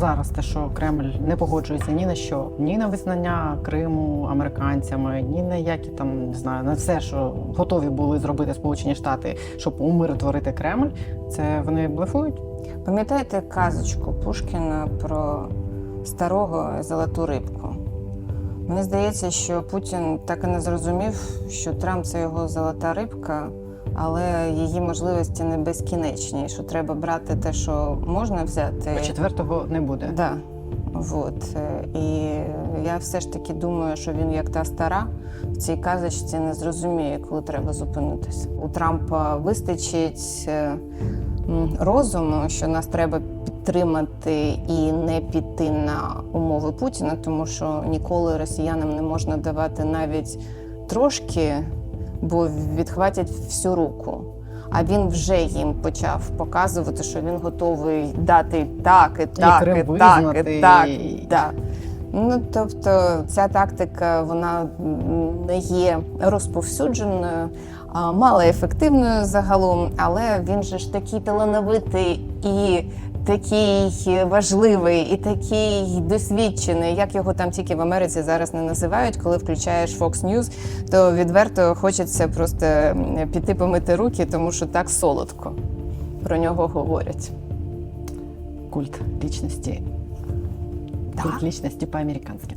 зараз те, що Кремль не погоджується ні на що, ні на визнання Криму американцями, ні на які там не знаю, на все, що готові були зробити Сполучені Штати, щоб умиротворити Кремль, це вони блефують. Пам'ятаєте казочку Пушкіна про старого золоту рибку? Мені здається, що Путін так і не зрозумів, що Трамп це його золота рибка, але її можливості не безкінечні, що треба брати те, що можна взяти. А четвертого не буде. Да. Вот. е, І я все ж таки думаю, що він як та стара в цій казочці не зрозуміє, коли треба зупинитися. У Трампа вистачить е, розуму, що нас треба підтримати і не піти на умови Путіна, тому що ніколи росіянам не можна давати навіть трошки, бо відхватять всю руку. А він вже їм почав показувати, що він готовий дати так, і так, Крим і, так, і так. і- Да. Ну тобто ця тактика вона не є розповсюдженою, а малоефективною загалом, але він же ж такий талановитий і такий важливий, і такий досвідчений, як його там тільки в Америці зараз не називають. Коли включаєш Fox News, то відверто хочеться просто піти помити руки, тому що так солодко про нього говорять. Культ лічності. Да? Культ лічності по-американськи.